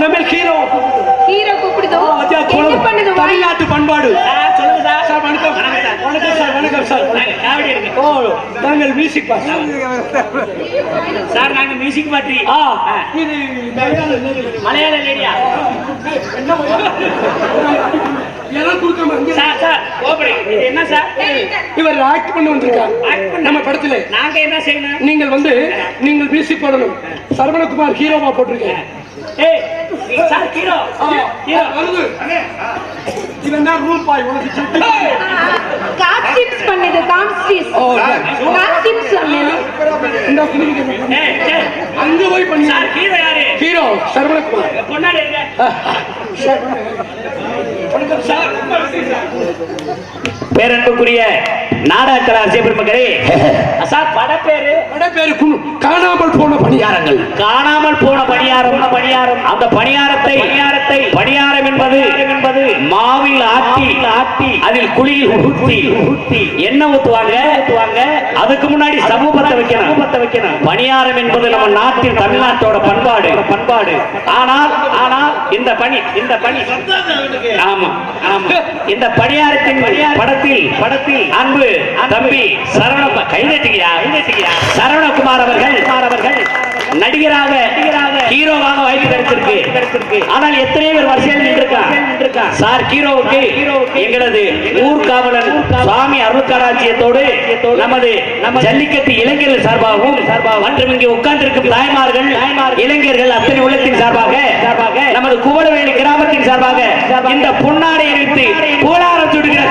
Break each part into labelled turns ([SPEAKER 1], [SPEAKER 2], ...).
[SPEAKER 1] நம்ம hero.
[SPEAKER 2] Hero கூப்பிடுதோ? என்ன பண்ணுது?
[SPEAKER 1] தமிழ்நாட்டு பண்பாடு.
[SPEAKER 3] சார் சொல்லுங்க சார்.
[SPEAKER 1] சார் வணக்கம்.
[SPEAKER 3] வணக்கம் சார்.
[SPEAKER 1] வணக்கம் சார்
[SPEAKER 3] காவடி இருக்கு
[SPEAKER 1] ஓ நாங்கள் மியூசிக் பாஸ்.
[SPEAKER 3] சார் நாங்க மியூசிக் பாட்டி.
[SPEAKER 1] ஆ இது மலையாள லேடி.
[SPEAKER 3] மலையாள லேடியா
[SPEAKER 1] எல்லாம் கொடுக்காம அங்கே.
[SPEAKER 3] சார் சார் கோபடி இது என்ன சார்?
[SPEAKER 1] இவர் ஆக்ட் பண்ண
[SPEAKER 3] பண்ண?
[SPEAKER 1] நம்ம படத்துல.
[SPEAKER 3] நாங்க என்ன செய்யணும்?
[SPEAKER 1] நீங்கள் வந்து நீங்கள் மியூசிக் போடணும். சரவணகுமார் ஹீரோவா போட்டிருக்கேன்
[SPEAKER 3] ஏய் சார் ஹீரோ ஹீரோ
[SPEAKER 1] வருது. இவன் தான் ரூல் பாய் உனக்கு
[SPEAKER 2] பண்ணுது
[SPEAKER 1] ஓ இந்த
[SPEAKER 3] ஏய்
[SPEAKER 1] அங்க பண்ணி
[SPEAKER 3] சார் ஹீரோ யாரு?
[SPEAKER 1] ஹீரோ சரவணகுமார்
[SPEAKER 3] பொன்னாடி இருக்க.
[SPEAKER 1] வணக்கம் சார்
[SPEAKER 3] பேரன்புக்குரிய நாடக அரசியல் பெருமக்களே சார் பட பேரு
[SPEAKER 1] பட பேரு குழு. காணாமல் போன பணியாரங்கள்.
[SPEAKER 3] காணாமல் போன பணியாரம். பணியாரம். அந்த பணியாரத்தை பணியாரத்தை பணியாரம் என்பது என்பது மாவில் ஆட்டி ஆட்டி அதில் குளியில் ஊத்தி ஊத்தி எண்ணெய் ஊத்துவாங்க? ஊத்துவாங்க? அதுக்கு முன்னாடி சமூகத்தை வைக்கணும். சமூகத்தை வைக்கணும். பணியாரம் என்பது நம்ம நாட்டின் தமிழ்நாட்டோட பண்பாடு. பண்பாடு. ஆனால் ஆனால் இந்த பணி இந்த பணி. ஆமா ஆமா. இந்த பணியாரத்தின் படத்தில் படத்தில் அன்பு தம்பி சரவண கைதட்டியா கைதட்டியா சரவணகுமார் அவர்கள் குமார் அவர்கள் நடிகராக நடிகராக ஹீரோவாக வாய்ப்பு கிடைச்சிருக்கு ஆனால் எத்தனை பேர் வரிசையில் நின்றுருக்கா சார் ஹீரோவுக்கு ஹீரோவுக்கு எங்களது ஊர்காவலன் சுவாமி அருள்கராட்சியத்தோடு நமது நம்ம ஜல்லிக்கட்டு இளைஞர்கள் சார்பாகவும் சார்பாக மற்றும் இங்கே உட்கார்ந்திருக்கும் தாய்மார்கள் இளைஞர்கள் அத்தனை உள்ளத்தின் சார்பாக சார்பாக நமது குவளவேலி கிராமத்தின் சார்பாக இந்த பொன்னாடை அணிவித்து கோலாரம் சுடுகிற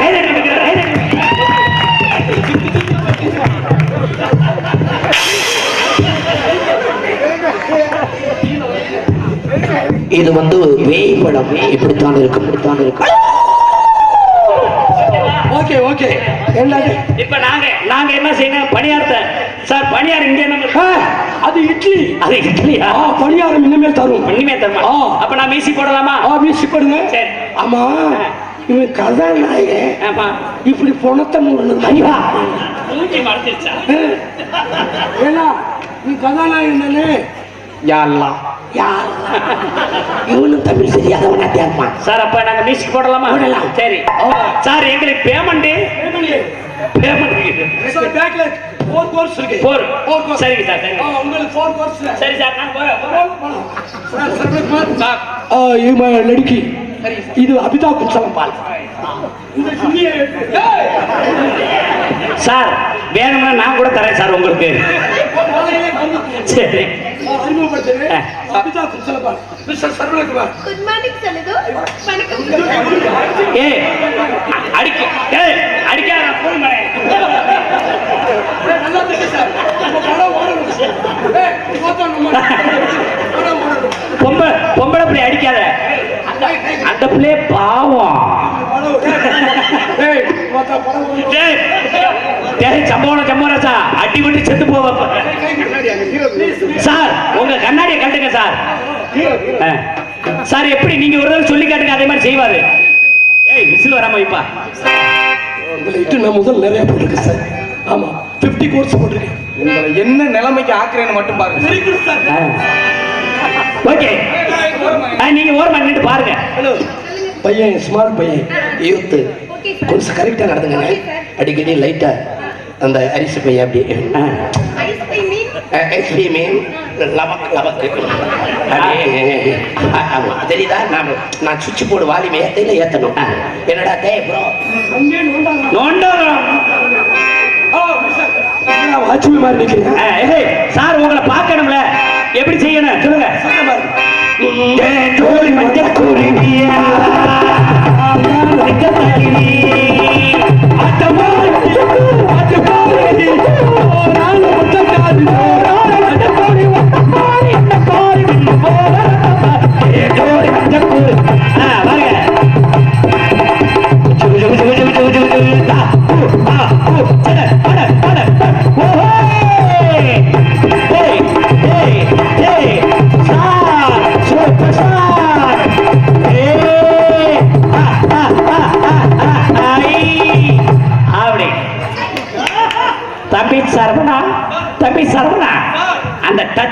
[SPEAKER 4] இது வந்து வேய் படம். இப்படித்தான் இருக்கும். இப்படித்தான் இருக்கும்.
[SPEAKER 1] ஓகே ஓகே என்னது
[SPEAKER 3] இப்ப நாங்க நாங்க என்ன செய்யணும்? பணியாரத்தை சார் பணியாரம் இங்க நம்ம
[SPEAKER 1] அது இட்லி.
[SPEAKER 3] அது இட்லியா?
[SPEAKER 1] பணியாரம் இனிமேல் தரும்.
[SPEAKER 3] பண்ணிமே தருமா. அப்ப நான் மீசி போடலாமா?
[SPEAKER 1] ஆ மியூசிக் பண்ணுங்க
[SPEAKER 3] சரி.
[SPEAKER 1] ஆமா இவன் கதாநாயகன்.
[SPEAKER 3] ஆமா.
[SPEAKER 1] இப்படி பொணத்தை மூடணும்
[SPEAKER 3] ஐயா. மூஞ்சி மறைச்சிருச்சா
[SPEAKER 1] ஏன்னா நீ கதாநாயகன் தானே?
[SPEAKER 4] யாரெல்லாம்
[SPEAKER 1] யார்
[SPEAKER 4] இவனும் தமிழ் தெரியாதவனா தேர்மா
[SPEAKER 3] சார் அப்ப நாங்க மியூசிக் போடலாமா
[SPEAKER 4] போடலாம்.
[SPEAKER 3] சரி சார் எங்களுக்கு பேமெண்ட் பேமெண்ட்
[SPEAKER 1] சார் பேக்ல ஃபோர் கோர்ஸ் இருக்கு
[SPEAKER 3] போர்
[SPEAKER 1] ஃபோர் கோர்ஸ்
[SPEAKER 3] சரிங்க சார்
[SPEAKER 1] உங்களுக்கு ஃபோர் கோர்ஸ்
[SPEAKER 3] சரி சார் நான் போறேன்.
[SPEAKER 1] சார் லடுக்கி இது அபிதா குச்சலம் பால்!
[SPEAKER 3] சார் வேணும்னா நான் கூட தரேன் சார் உங்களுக்கு. சரி. பொம்பளை பொம்பளை பிள்ளை அடிக்காத. அந்த பிள்ளை பாவம். டேய் சம்பவம் சம்பவம் சார். அடி விட்டு செத்து போவ சார் உங்க கண்ணாடியை கட்டுங்க சார். ஆ. சார் எப்படி நீங்க ஒரு தடவை சொல்லி காட்டுங்க அதே மாதிரி செய்வாரு. ஏய் விசில் வராம வைப்பா.
[SPEAKER 1] உங்களை இட்டு நான் முதல் நிறைய போட்டிருக்கேன் சார். ஆமா 50 கோர்ஸ் போட்டிருக்கேன்.
[SPEAKER 5] உங்களை என்ன நிலைமைக்கு ஆக்குறேன்னு மட்டும் பாருங்க.
[SPEAKER 3] ஓகே. நீங்க ஓரமா நின்று பாருங்க.
[SPEAKER 1] ஹலோ பையன் ஸ்மார்ட் பையன்
[SPEAKER 4] யூத்து கொஞ்சம் கரெக்டாக நடந்துங்க அடிக்கடி லைட்டா அந்த அரிசி பையன் அப்படி.
[SPEAKER 3] ஆ.
[SPEAKER 2] ஐஸ் பை மீன்?
[SPEAKER 4] லபக் லபக்கு அப்படியே ஆ, ஆமா. தெரியுதா? நான் நான் சுவிட்ச் போர்டு ஏத்தையில ஏத்தணும். என்னடா டே ப்ரோ
[SPEAKER 1] நான் வாட்ச்மேன் மாதிரி
[SPEAKER 3] ஏய், சார் உங்களை பார்க்கணும்ல. எப்படி செய்யணும்? சொல்லுங்க.
[SPEAKER 1] சத்தமா இருக்கு.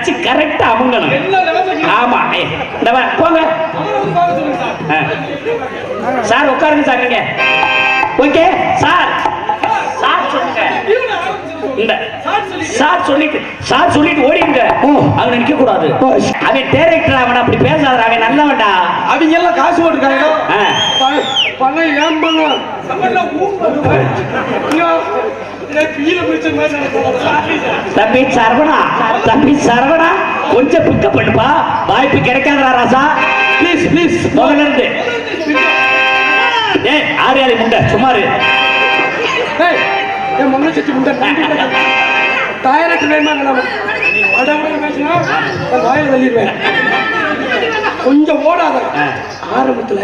[SPEAKER 3] டச் கரெக்டா
[SPEAKER 1] நிலைமை
[SPEAKER 3] ஆமா இந்த போங்க. சார் உட்காருங்க சார் நீங்க ஓகே சார். சார் சொல்லுங்க. இந்த சார் சொல்லிட்டு சார் சொல்லிட்டு ஓடிங்க. அவன் நிக்க கூடாது. அவன் டேரக்டர் அவன் அப்படி பேசாத அவன் நல்லவன்டா.
[SPEAKER 5] அவங்க எல்லாம் காசு போட்டுருக்காங்க
[SPEAKER 1] பணம் ஏன் பணம்
[SPEAKER 3] தம்பி சரவணா தம்பி சரவணா கொஞ்சம் பிக்கப் பண்ணுப்பா வாய்ப்பு கிடைக்காதா ராசா ப்ளீஸ் ப்ளீஸ் முதல்ல இருந்து ஏய் ஆரியாளி முண்டை சுமாரு
[SPEAKER 1] ஏய், என் மண்ணை சச்சி முண்டை டைரக்ட் வேணுமா நம்ம அடவுடன் பேசினா நான் வாயில தள்ளிடுவேன் கொஞ்சம் ஓடாத. ஆரம்பத்துல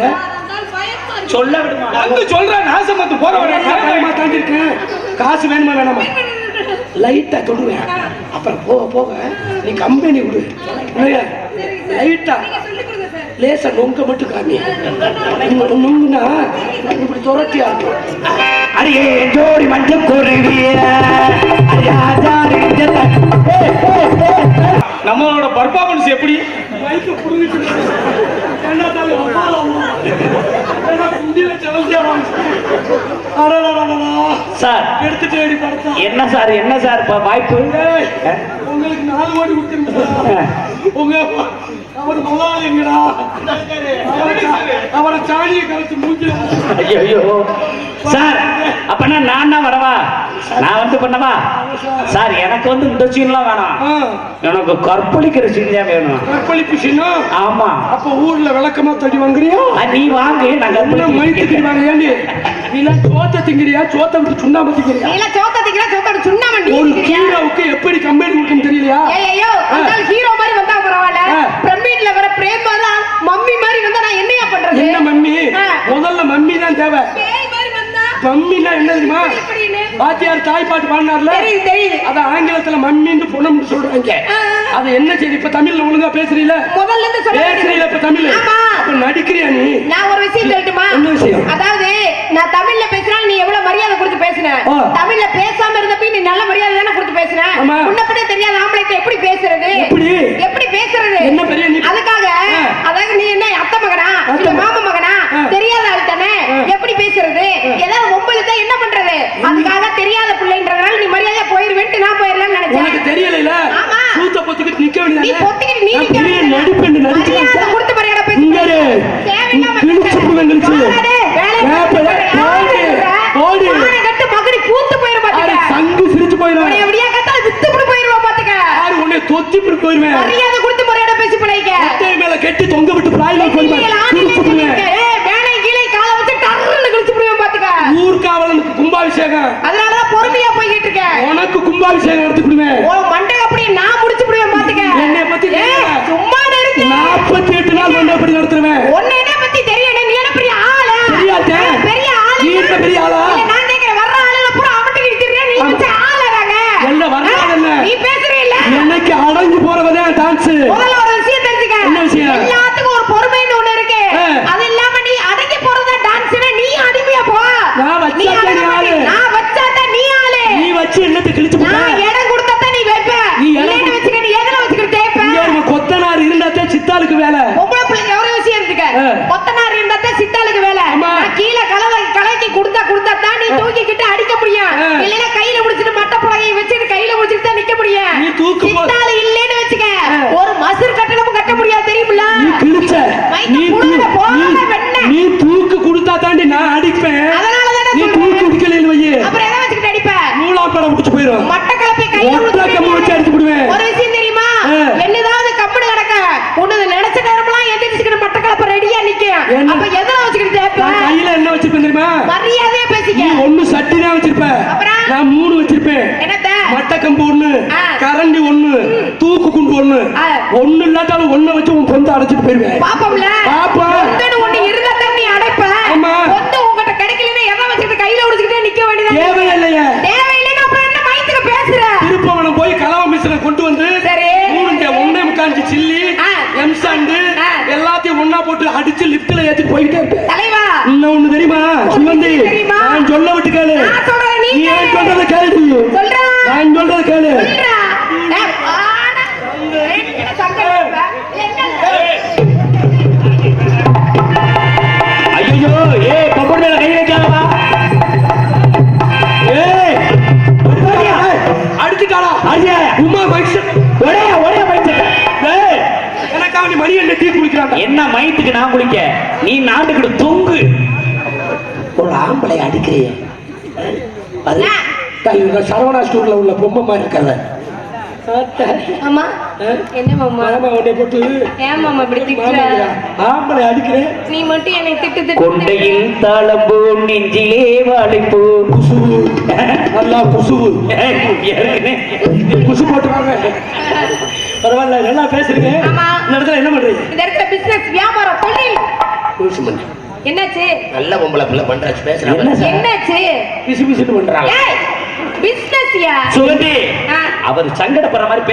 [SPEAKER 3] சொல்ல விடுமா
[SPEAKER 5] வந்து சொல்றேன் நாசமத்து போற
[SPEAKER 1] நான் பயமா தாண்டி இருக்கேன் காசு வேணுமா வேணாமா? லைட்டா தொடுவேன் அப்புறம் போக போக நீ கம்பெனி விடு. லைட்டா லேசா நொங்க மட்டும் காமி நொங்குனா இப்படி துரட்டியா இருக்கும்.
[SPEAKER 3] அடியே ஜோடி மஞ்சள் குருவிய
[SPEAKER 5] நம்மளோட பர்ஃபார்மன்ஸ் எப்படி?
[SPEAKER 3] சார்
[SPEAKER 1] எடுத்துட்டு
[SPEAKER 3] என்ன சார் என்ன சார் வாய்ப்பு?
[SPEAKER 1] உங்களுக்கு நாலு கோடி கொடுத்துருந்தா
[SPEAKER 3] ஆ.
[SPEAKER 1] உங்க அவர் முதலாளிங்கடா அவரை சாணியை கலத்து மூஞ்சில
[SPEAKER 3] ஐயோ சார் அப்பனா நான் தான் வரவா நான் வந்து பண்ணவா? சார் எனக்கு வந்து இந்த சீன்லாம் வேணாம். எனக்கு கற்பழிக்கிற சீன் தான் வேணும்.
[SPEAKER 1] கற்பழிப்பு சின்னம்
[SPEAKER 3] ஆமா.
[SPEAKER 1] அப்ப ஊர்ல விளக்கமா தடி வாங்குறியா?
[SPEAKER 3] நீ வாங்கு நான்
[SPEAKER 1] மைக்கு
[SPEAKER 3] கற்பழிக்கிறேன்.
[SPEAKER 1] திங்கிறாங்க ஏண்டி நீலாம் சோத்த திங்கிறியா? சோத்த விட்டு சுண்ணாம்பு திங்கிறியா?
[SPEAKER 2] நீ எல்லாம் சோத்த திங்கிற சோத்தோட சுண்ணாமண்டி
[SPEAKER 1] ஒரு ஹீரோவுக்கு எப்படி கம்பெனி கொடுக்கும் தெரியலையா?
[SPEAKER 2] ஐயோ ஹீரோ மாதிரி வந்தா பரவாயில்ல. பிரமிட்ல வர பிரேம் மம்மி மாதிரி வந்தா நான் என்னையா பண்றது?
[SPEAKER 1] என்ன மம்மி. முதல்ல மம்மி தான் தேவை.
[SPEAKER 2] பேய் மாதிரி வந்தா
[SPEAKER 1] மம்மினா என்ன? தெரியுமா பாத்தியார் தாய் பாட்டு பாடினார்ல? அத ஆங்கிலத்துல மம்மின்னு பொண்ணு சொல்றாங்க. அது என்ன சரி இப்ப தமிழ்ல ஒழுங்கா பேசுறீல
[SPEAKER 2] முதல்ல இருந்து
[SPEAKER 1] பேசுறீல இப்ப தமிழ். அப்ப நடிக்கிறியா நீ?
[SPEAKER 2] நான் ஒரு விஷயம் சொல்லட்டுமா
[SPEAKER 1] என்ன விஷயம்?
[SPEAKER 2] அதாவது நான் தமிழ்ல பேசினால் நீ எவ்வளவு மரியாதை கொடுத்து பேசுன
[SPEAKER 1] ஆ.
[SPEAKER 2] தமிழ்ல பேசாம இருந்தப்ப நீ நல்ல மரியாதை தானே கொடுத்து பேசுன
[SPEAKER 1] ஆமா.
[SPEAKER 2] முன்னப்படி தெரியாத ஆம்பளைக்கு எப்படி பேசுறது
[SPEAKER 1] எப்படி?
[SPEAKER 2] எப்படி பேசுறது
[SPEAKER 1] என்ன பெரிய நீ-
[SPEAKER 2] அதுக்காக
[SPEAKER 1] ஆ.
[SPEAKER 2] அதாவது நீ என்ன அத்தை மகனா
[SPEAKER 1] அத்தை
[SPEAKER 2] இல்ல
[SPEAKER 1] மகன்.
[SPEAKER 2] மாமா மகனா
[SPEAKER 1] ஆ.
[SPEAKER 2] தெரியாத ஆள் தானே
[SPEAKER 1] ஆ.
[SPEAKER 2] எப்படி பேசுறது ஏதாவது மும்பலுக்கு என்ன பண்றது அதுக்காக தெரியாத பிள்ளைன்றதுனால நீ மரியாதை போயிருவேன்ட்டு நான் போயிடலாம்னு
[SPEAKER 1] உனக்கு
[SPEAKER 2] நினைச்சேன்
[SPEAKER 1] தெரியல
[SPEAKER 2] ஆமா.
[SPEAKER 1] சூத்த பொத்துக்கிட்டு நிக்க
[SPEAKER 2] நீ
[SPEAKER 1] வேண்டியது
[SPEAKER 2] பொத்திக்கிட்டு நீ நிக்க வேண்டியது.
[SPEAKER 1] நடிப்பு நடிச்சு
[SPEAKER 2] மரியாதை கொடுத்து மரியாதை பேசு.
[SPEAKER 1] இங்க இரு.
[SPEAKER 2] தேவையில்லாம
[SPEAKER 1] கிழிச்சு புடுவேன், கிழிச்சு.
[SPEAKER 2] போடாதே, வேலையை
[SPEAKER 1] வேப்ப-
[SPEAKER 2] பார்த்து
[SPEAKER 1] போடு, போடு.
[SPEAKER 2] ஆனை கட்டு மகடி பூத்து போயிரும்
[SPEAKER 1] அட,
[SPEAKER 2] பாத்துக்க.
[SPEAKER 1] சங்கு சிரிச்சு போயிடும்
[SPEAKER 2] உன்னை அப்படியே கத்தால வித்து புடு போயிருவா பாத்துக்க.
[SPEAKER 1] யாரு உன்னை தொத்தி இப்படி போயிருவேன்
[SPEAKER 2] மரியாதை கொடுத்து முறையோட பேசி பழகிக்க.
[SPEAKER 1] ஒத்தை மேல கட்டி தொங்க விட்டு பிராயில போயிருவேன். புடுவேன்
[SPEAKER 2] ஏய், மேலே கீழே காலை வச்சு டர்ருன்னு கிழிச்சு புடுவேன் பாத்துக்க.
[SPEAKER 1] ஊர்காவலனுக்கு கும்பாபிஷேகம்
[SPEAKER 2] அதனாலதான் பொறுமையா போய்கிட்டு இருக்க.
[SPEAKER 1] உனக்கு கும்பாபிஷேகம் எடுத்து விடுவேன்
[SPEAKER 2] உன் மண்டை அப்படியே நான் முடிச்சு புடுவேன் பாத்துக்க.
[SPEAKER 1] என்னை பத்தி.
[SPEAKER 2] சும்மா நிறுத்து.
[SPEAKER 1] நாற்பத்தி எட்டு நாள் வந்து அப்படி நடத்துருவேன்
[SPEAKER 2] 是，我。ஒண்ணு
[SPEAKER 1] வச்சு உன் பொந்த அடைச்சிட்டு போயிருவேன்
[SPEAKER 2] பாப்போம்ல
[SPEAKER 1] பாப்போம்.
[SPEAKER 2] என்ன
[SPEAKER 3] மயத்துக்கு நான் குளிக்க? நீ நாட்டுக்கிட்டு தொங்கு.
[SPEAKER 4] ஒரு ஆம்பளை அடிக்கிறிய. அது
[SPEAKER 1] இவங்க சரவணா ஸ்டோர்ல உள்ள பொம்மை மாதிரி இருக்கிறத.
[SPEAKER 2] ஆமா. என்ன மாமா?
[SPEAKER 1] போட்டு
[SPEAKER 2] ஏன் மாமா இப்படி திட்டுற?
[SPEAKER 1] ஆம்பளை அடிக்கிறேன்.
[SPEAKER 2] நீ மட்டும் என்னை திட்டு திட்டு
[SPEAKER 3] கொண்டையில் தாளம்பூ நெஞ்சிலே வாழைப்பூ
[SPEAKER 1] குசுவு. நல்லா குசுவு. குசு போட்டுவாங்க பரவாயில்ல நல்லா பேசுறீங்க.
[SPEAKER 2] ஆமா.
[SPEAKER 1] இந்த இடத்துல என்ன பண்றீங்க?
[SPEAKER 2] இந்த இடத்துல பிசினஸ் வியாபாரம் தொழில்.
[SPEAKER 4] லூசு மண்ணு.
[SPEAKER 2] என்னாச்சு?
[SPEAKER 4] நல்ல பொம்பளை பிள்ளை பண்றாச்சு
[SPEAKER 3] என்ன
[SPEAKER 4] பேசுறாங்க?
[SPEAKER 2] என்னாச்சு?
[SPEAKER 1] பிசு பிசுன்னு பண்றாங்க.
[SPEAKER 2] ஏய் பிசினஸ்யா
[SPEAKER 3] சுகந்தி
[SPEAKER 2] ஆ.
[SPEAKER 3] அவர் சங்கடப்படுற மாதிரி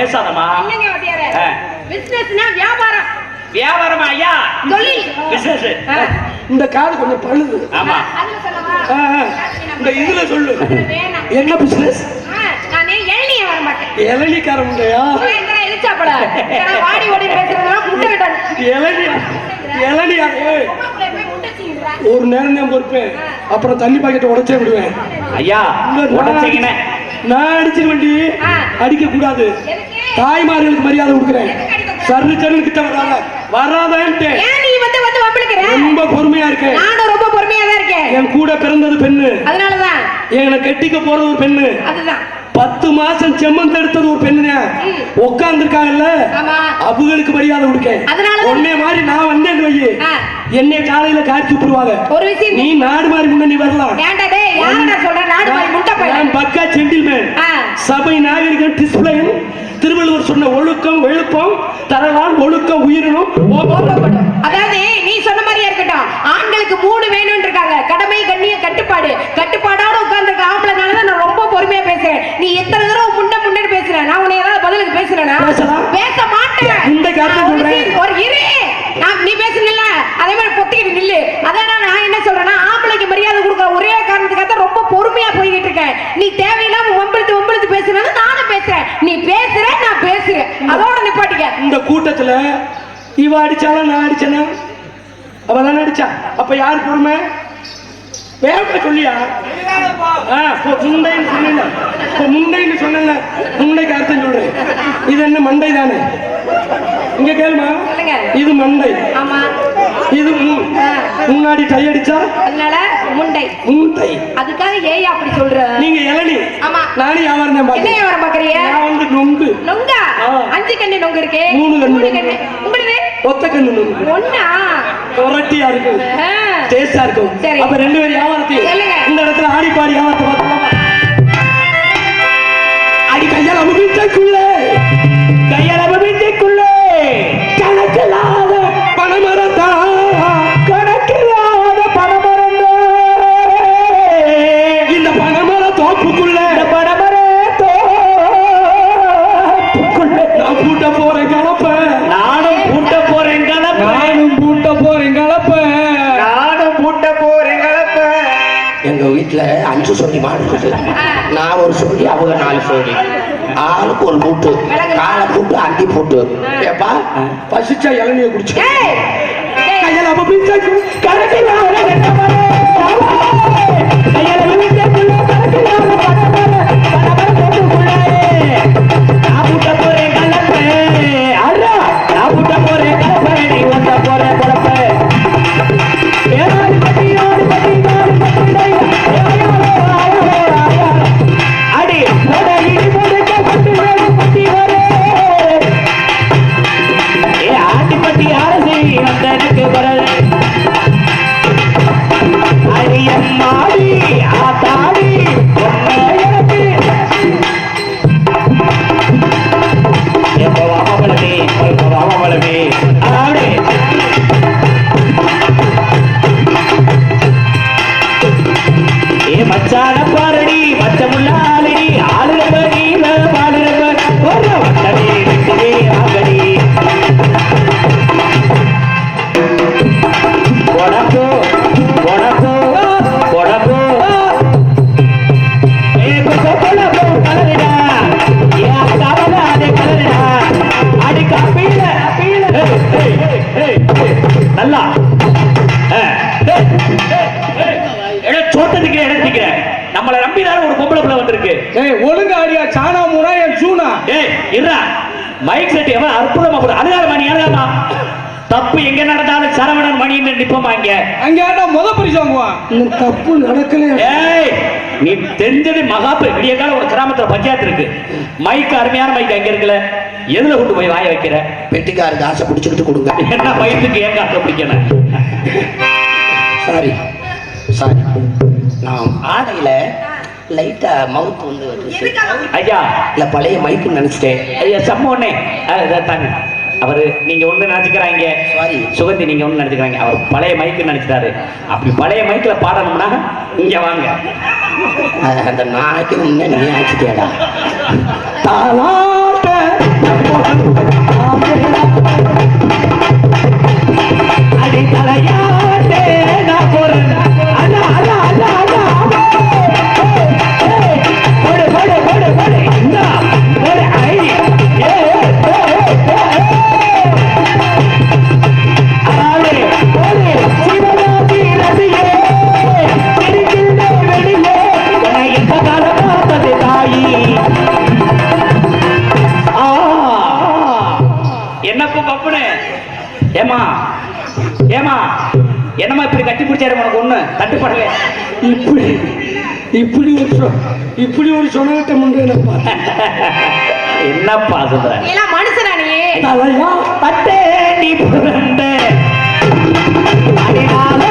[SPEAKER 3] ஆ.
[SPEAKER 2] பிசினஸ்னா வியாபாரம்.
[SPEAKER 3] வியாபாரமா ஐயா?
[SPEAKER 2] தொழில்.
[SPEAKER 3] பிசினஸ்
[SPEAKER 2] ஆ.
[SPEAKER 1] இந்த காது கொஞ்சம் பழுது.
[SPEAKER 3] ஆமா.
[SPEAKER 1] இந்த இதுல சொல்லு. என்ன பிசினஸ்
[SPEAKER 2] நானே எழனிய வர மாட்டேன்
[SPEAKER 1] இளநீக்காரம் இல்லையா
[SPEAKER 2] ஏன் எரிச்சாப்பட வாடி ஓடி பேசுறதெல்லாம் முட்டை விட்டாங்க
[SPEAKER 1] இளநீ இளநியா ஏய்,
[SPEAKER 2] முட்டை சீங்குறா.
[SPEAKER 1] ஒரு நேரம் தான் பொறுப்பேன். அப்புறம் தண்ணி பாக்கெட்டை உடைச்சே விடுவேன்.
[SPEAKER 3] ஐயா
[SPEAKER 1] இல்ல, நான்
[SPEAKER 3] உடச்சிக்கின.
[SPEAKER 1] நான் அடிச்சிரு வண்டி
[SPEAKER 2] ஆ.
[SPEAKER 1] அடிக்க கூடாது
[SPEAKER 2] எதுக்கு?
[SPEAKER 1] தாய்மார்களுக்கு மரியாதை கொடுக்குறேன். சர்ரு சர்ரு கிட்ட வராத. வராதன்ட்டு. ரொம்ப பொறுமையா இருக்கேன்.
[SPEAKER 2] நானும் ரொம்ப பொறுமையா தான் இருக்கேன்.
[SPEAKER 1] என் கூட பிறந்தது பெண்ணு.
[SPEAKER 2] அதனாலதான்.
[SPEAKER 1] என்னை கெட்டிக்க போறது ஒரு பெண்ணு.
[SPEAKER 2] அதுதான்.
[SPEAKER 1] பத்து மாசம் செம்மந்த எடுத்தது ஒரு பெண்ணு உட்கார்ந்து இருக்காங்கல்ல
[SPEAKER 2] ஆமா.
[SPEAKER 1] அவங்களுக்கு மரியாதை
[SPEAKER 2] அதனாலதான்
[SPEAKER 1] உன்னை மாதிரி நான் வந்தேன்
[SPEAKER 2] ஆ.
[SPEAKER 1] என்னை காலையில காய்ச்சி விட்டுருவாங்க.
[SPEAKER 2] ஒரு விஷயம்
[SPEAKER 1] நீ நாடு மாதிரி முன்ன வரலாம்.
[SPEAKER 2] நான்
[SPEAKER 1] பக்கா ஜென்டில்மேன்
[SPEAKER 2] ஆ.
[SPEAKER 1] சபை நாகரிகம் டிஸ்பிளைன் திருவள்ளுவர் சொன்ன ஒழுக்கம் வெளுப்பம் தரவான் ஒழுக்கம் உயிரினும்.
[SPEAKER 2] அதாவது நீ சொன்ன மாதிரியா இருக்கட்டும். ஆண்களுக்கு மூணு வேணும்னு இருக்காங்க கடமை கண்ணிய கட்டுப்பாடு. கட்டுப்பாடோட நீ எத்தனை தடவை முன்ன முன்னாடி பேசுற நான் உன்னை ஏதாவது பதிலுக்கு பேசுறேனா. பேச மாட்டேன்.
[SPEAKER 1] அர்த்தம்
[SPEAKER 2] நான் ஒரு
[SPEAKER 1] சொல்றேன்.
[SPEAKER 2] சீன், ஒரு இரு. நான் நீ பேசுனில்ல? அதே மாதிரி பொத்திக்கிட்டு நில்லு. அதான் நான் என்ன சொல்றேன்னா ஆம்பளைக்கு மரியாதை கொடுக்குற ஒரே காரணத்துக்காக தான் ரொம்ப பொறுமையா போய்கிட்டு இருக்கேன். நீ தேவையில்லாம வம்பிழுத்து வம்பிழுத்து பேசுறது நானும் பேசுறேன். நீ பேசுற நான் பேசுறேன். அதோட நிப்பாட்டிக்க.
[SPEAKER 1] இந்த கூட்டத்துல இவ அடிச்சாலும் நான் அடிச்சேனா? அவ தானே அடிச்சா. அப்ப யார் பொறுமை? வேக சொல்லியா? முண்டைன்னு சொன்னேன்ல. இப்போ முண்டைன்னு சொன்னேன்ல. முண்டைக்கு அர்த்தம் சொல்றேன் இது என்ன மண்டை தானே? இங்க கேளுமா. இது மண்டை
[SPEAKER 2] ஆமா.
[SPEAKER 1] இது முன்னாடி டை அடிச்சா?
[SPEAKER 2] அதனால முண்டை
[SPEAKER 1] முண்டை
[SPEAKER 2] அதுக்காக ஏய் அப்படி சொல்ற.
[SPEAKER 1] நீங்க இளநி.
[SPEAKER 2] ஆமா.
[SPEAKER 1] நானும் வியாபாரம் தான்
[SPEAKER 2] என்ன வியாபாரம் பாக்குறிய
[SPEAKER 1] நான் வந்து நொங்கு.
[SPEAKER 2] நொங்கா. அஞ்சு கண்ணு நொங்கு இருக்கு.
[SPEAKER 1] மூணு கண்ணு
[SPEAKER 2] மூணு. கண்ணு உங்களுக்கு
[SPEAKER 1] ஒத்த கண்ணு நொங்கு.
[SPEAKER 2] ஒண்ணா?
[SPEAKER 1] புரட்டியா இருக்கு
[SPEAKER 2] ஆ.
[SPEAKER 1] டேஸ்டா இருக்கும். அப்ப ரெண்டு பேரும் வியாபாரத்தையும். இந்த இடத்துல ஆடி பாடி வியாபாரத்தை பார்த்துக்கலாமா அடி கையால் அமுகிச்சக்குள்ளே
[SPEAKER 4] வீட்டுல அஞ்சு சொல்லி மாடு இருக்கு நான் ஒரு சொல்லி அவங்க நாலு சொல்லி. ஆளுக்கு ஒரு பூட்டு காலை பூட்டு அண்டி பூட்டு ஏப்பா?
[SPEAKER 1] பசிச்சா இளநிய குடிச்சு. கையால் அமுகிச்சக்கு
[SPEAKER 3] கணக்கில்லாத பணமர நம்மளை நம்பினாலும் ஒரு பொம்பளை பிள்ளை வந்திருக்கு.
[SPEAKER 5] ஏய் ஒழுங்கு ஆடியா சானா மூணா என் சூனா
[SPEAKER 3] ஏய் இருடா. மைக் செட் எவன் அற்புதமா போடு அழுகாதமா நீ அழுகாமா தப்பு எங்க நடந்தாலும் சரவணன் மணின்னு நிப்போமா இங்க
[SPEAKER 5] அங்க ஏன்டா முத பரிசு வாங்குவான்
[SPEAKER 1] தப்பு நடக்கல
[SPEAKER 3] ஏய் நீ தெரிஞ்சது மகாபு விடிய கால ஒரு கிராமத்துல பஞ்சாயத்து இருக்கு. மைக் அருமையான மைக் அங்க இருக்குல்ல. எதுல கொண்டு போய் வாய வைக்கிற?
[SPEAKER 4] பெட்டிக்காருக்கு ஆசை பிடிச்சிக்கிட்டு கொடுங்க.
[SPEAKER 3] என்ன வயிற்றுக்கு ஏன் காக்க பிடிக்கணும்
[SPEAKER 4] சாரி சாரி நான் ஆடையில லைட்டா மவுத் வந்து வந்துச்சு.
[SPEAKER 3] ஐயா.
[SPEAKER 4] இல்ல பழைய மைக்குன்னு நினைச்சிட்டேன்.
[SPEAKER 3] ஐயா சம்ம ஒண்ணே தாங்க. அவரு நீங்க ஒண்ணு நினைச்சுக்கிறாங்க.
[SPEAKER 4] Sorry.
[SPEAKER 3] சுகந்தி நீங்க ஒண்ணு நினைச்சுக்கிறாங்க. அவர் பழைய மைக்கு நினைச்சிட்டாரு. அப்படி பழைய மைக்ல பாடணும்னா இங்க வாங்க.
[SPEAKER 4] அந்த நாளைக்கு முன்னே நீ ஆக்கிட்டியாடா.
[SPEAKER 1] தாலாட்ட
[SPEAKER 3] தட்டுப்படல.
[SPEAKER 1] இப்படி இப்படி ஒரு சொ- இப்படி ஒரு சொன்னட்ட முன்னேனப்பா
[SPEAKER 3] என்னப்பா? சொல்ற?
[SPEAKER 2] எல்லாம் மனுஷனா நீ
[SPEAKER 1] தலையா
[SPEAKER 3] பட்டே நீ பிறந்த அடினாலோ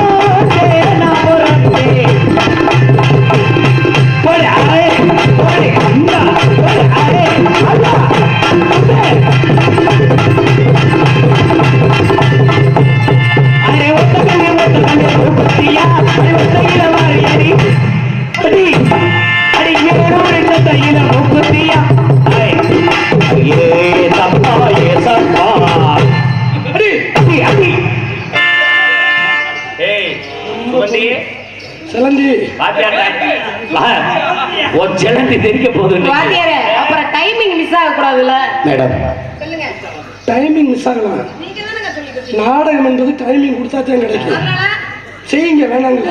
[SPEAKER 1] செலந்தி
[SPEAKER 3] தெரிக்க போகுது
[SPEAKER 2] வாத்தியாரே அப்புறம் டைமிங் மிஸ் ஆக கூடாதுல்ல
[SPEAKER 4] மேடம்.
[SPEAKER 2] சொல்லுங்க.
[SPEAKER 1] டைமிங் மிஸ் ஆகலாம். நாடகம் என்பது டைமிங் கொடுத்தா தான் கிடைக்கும்.
[SPEAKER 2] அதனால
[SPEAKER 1] செய்யுங்க வேணாங்கள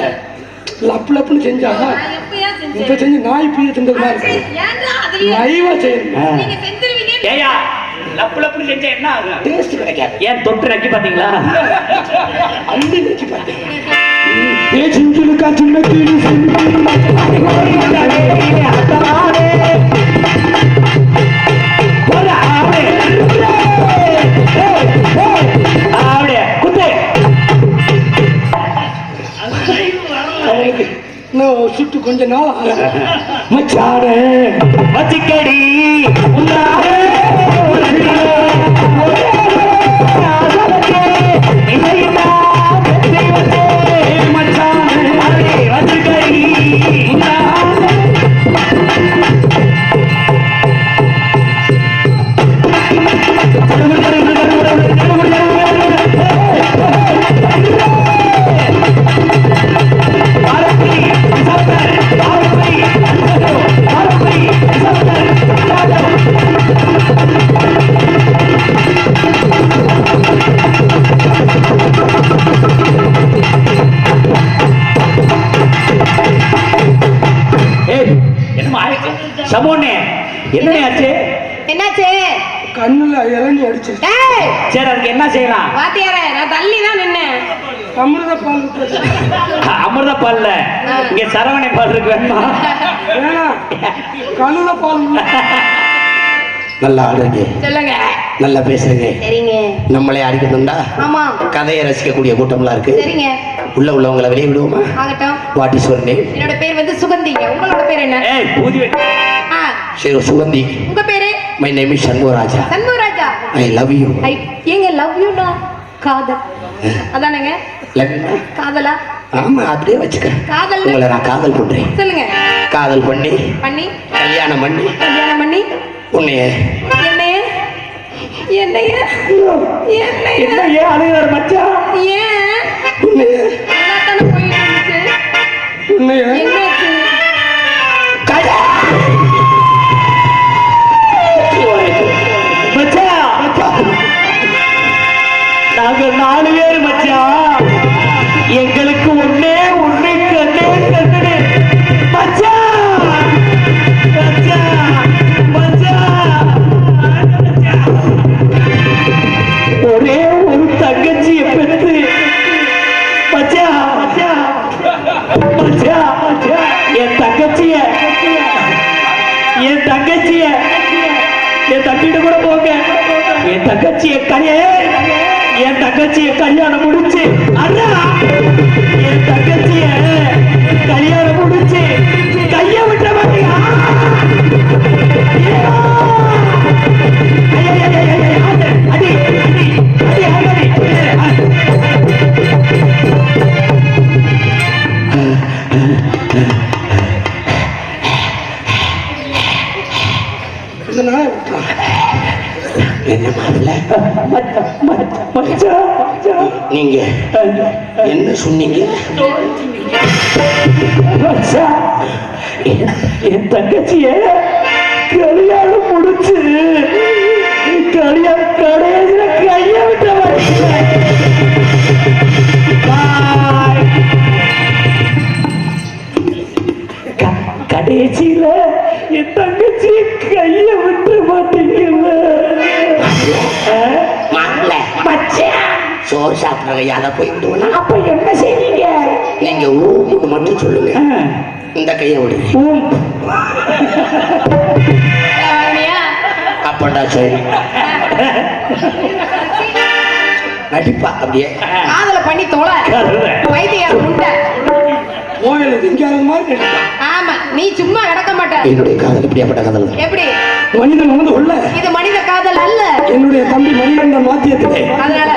[SPEAKER 1] லப்பு லப்புன்னு செஞ்சா
[SPEAKER 2] நான் எப்பயா
[SPEAKER 1] இப்ப செஞ்சு நாய் பீய தின்றது மாதிரி
[SPEAKER 2] அதுல
[SPEAKER 1] லைவா செய்யணும்.
[SPEAKER 3] ஏயா லப்பு லப்புன்னு செஞ்சா என்ன ஆகும்?
[SPEAKER 4] டேஸ்ட் கிடைக்காது.
[SPEAKER 3] ஏன் தொட்டு நக்கி பாத்தீங்களா
[SPEAKER 1] அள்ளி வச்சு பார்த்தேன். கீழு
[SPEAKER 3] அப்படியே குத்து
[SPEAKER 1] இன்னும் சுட்டு கொஞ்ச நாள் ஆகும் மச்சானே.
[SPEAKER 3] வச்சிக்கடி இங்க சரவணை பால் இருக்கு வேணுமா?
[SPEAKER 1] கண்ணுல பால்.
[SPEAKER 4] நல்லா ஆடுறீங்க
[SPEAKER 2] சொல்லுங்க.
[SPEAKER 4] நல்லா பேசுறீங்க
[SPEAKER 2] சரிங்க.
[SPEAKER 4] நம்மளே அடிக்கணும்டா
[SPEAKER 2] ஆமா.
[SPEAKER 4] கதையை ரசிக்கக்கூடிய கூட்டம்லாம் இருக்கு.
[SPEAKER 2] சரிங்க.
[SPEAKER 4] உள்ள உள்ளவங்களை வெளியே விடுவோமா?
[SPEAKER 2] ஆகட்டும்.
[SPEAKER 4] வாட் இஸ் நேம்
[SPEAKER 2] என்னோட பேர் வந்து சுகந்திங்க. உங்களோட பேர் என்ன?
[SPEAKER 3] ஏய் பூதி
[SPEAKER 4] சரி சுகந்தி.
[SPEAKER 2] உங்க பேரு?
[SPEAKER 4] My name is Shanmugaraja.
[SPEAKER 2] Shanmugaraja.
[SPEAKER 4] I love you
[SPEAKER 2] I ஏங்க லவ் யூனா காதல். அதானங்க? காதலா?
[SPEAKER 4] ஆமா அப்படியே வச்சுக்க.
[SPEAKER 2] காதல்
[SPEAKER 4] உங்களை நான் காதல் பண்றேன்.
[SPEAKER 2] சொல்லுங்க.
[SPEAKER 4] காதல் பண்ணி
[SPEAKER 2] பண்ணி?
[SPEAKER 4] கல்யாணம் பண்ணி
[SPEAKER 2] கல்யாணம் பண்ணி?
[SPEAKER 4] உன்னைய.
[SPEAKER 2] என்னைய? என்னைய? என்னைய?
[SPEAKER 3] என்ன ஏன் அழுகிறார் மச்சான்?
[SPEAKER 2] ஏன்?
[SPEAKER 1] உன்னைய.
[SPEAKER 2] நல்லா தானே போயிட்டு இருந்துச்சு.
[SPEAKER 1] உன்னைய.
[SPEAKER 2] என்னாச்சு?
[SPEAKER 3] மச்சான் நாங்க தங்கச்சிய என் தட்டிட்டு கூட போங்க. என் தங்கச்சிய கல்யே என் தங்கச்சிய கல்யாணம் முடிச்சு அண்ணா என் தங்கச்சிய கல்யாணம் முடிச்சு கைய விட்ட மாட்டியா மச்சான்.
[SPEAKER 4] நீங்க என்ன சொன்னீங்க?
[SPEAKER 3] என் தங்கச்சிய கல்யாணம் முடிச்சு கல்யாணம் கடைசியில கைய விட்ட கடைசியில என் தங்கச்சி கைய விட்டு மாட்டீங்கல்ல ஆ?
[SPEAKER 4] சோறு சாப்பிட்ற அதை போய் விடுவோம்
[SPEAKER 3] அப்ப என்ன செய்வீங்க?
[SPEAKER 4] நீங்க ஊன்னு மட்டும் சொல்லுங்க. இந்த கையை விடுங்க? அப்படா சரி. நடிப்பா அப்படியே.
[SPEAKER 1] காதல பண்ணி தொலை. வைத்தியார் முண்டை.
[SPEAKER 2] கோயில திங்காத மாதிரி.
[SPEAKER 1] ஆமா நீ சும்மா கிடக்க மாட்ட.
[SPEAKER 4] என்னுடைய காதல் இப்படியாப்பட்ட காதல்?
[SPEAKER 1] எப்படி?
[SPEAKER 2] மனிதன் வந்து உள்ள.
[SPEAKER 1] இது மனித காதல் அல்ல.
[SPEAKER 2] என்னுடைய தம்பி மணிகண்டன் மாத்தியத்திலே.
[SPEAKER 1] அதனால